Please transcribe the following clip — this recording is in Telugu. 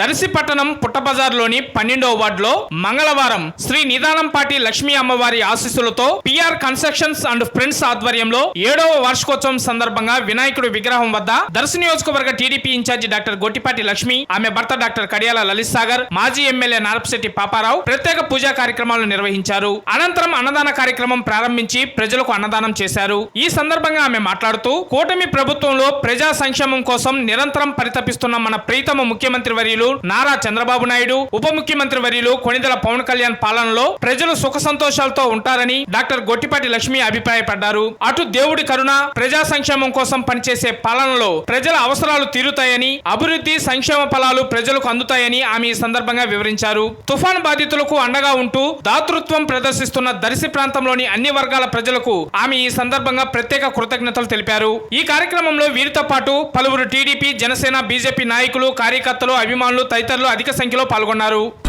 దర్శి పట్టణం పుట్టబజార్లోని పన్నెండో వార్డులో మంగళవారం శ్రీ నిదానంపాటి లక్ష్మీ అమ్మవారి ఆశీస్సులతో పిఆర్ కన్స్ట్రక్షన్స్ అండ్ ఫ్రెండ్స్ ఆధ్వర్యంలో ఏడవ వార్షికోత్సవం సందర్భంగా వినాయకుడి విగ్రహం వద్ద దర్శి నియోజకవర్గ TDP incharge doctor Gottipati Lakshmi ఆమె భర్త డాక్టర్ కడియాల లలిత్ సాగర్ మాజీ ఎమ్మెల్యే నారపశెట్టి పాపారావు ప్రత్యేక పూజా కార్యక్రమాలు నిర్వహించారు. అనంతరం అన్నదాన కార్యక్రమం ప్రారంభించి ప్రజలకు అన్నదానం చేశారు. ఈ సందర్భంగా ఆమె మాట్లాడుతూ కూటమి ప్రభుత్వంలో ప్రజా సంక్షేమం కోసం నిరంతరం పరితపిస్తున్న మన ప్రీతమ ముఖ్యమంత్రి వర్యులు నారా చంద్రబాబు నాయుడు ఉప ముఖ్యమంత్రి వర్యులు కొణిదల పవన్ కళ్యాణ్ పాలనలో ప్రజలు సుఖ సంతోషాలతో ఉంటారని డాక్టర్ గొట్టిపాటి లక్ష్మి అభిప్రాయపడ్డారు. అటు దేవుడి కరుణ ప్రజా సంక్షేమం కోసం పనిచేసే పాలనలో ప్రజల అవసరాలు తీరుతాయని అభివృద్ధి సంక్షేమ ఫలాలు ప్రజలకు అందుతాయని ఆమె ఈ సందర్భంగా వివరించారు. తుఫాన్ బాధితులకు అండగా ఉంటూ దాతృత్వం ప్రదర్శిస్తున్న దర్శి ప్రాంతంలోని అన్ని వర్గాల ప్రజలకు ఆమె ఈ సందర్భంగా ప్రత్యేక కృతజ్ఞతలు తెలిపారు. ఈ కార్యక్రమంలో వీరితో పాటు పలువురు టీడీపీ జనసేన బీజేపీ నాయకులు కార్యకర్తలు అభిమానులు తదితరులు అధిక సంఖ్యలో పాల్గొన్నారు.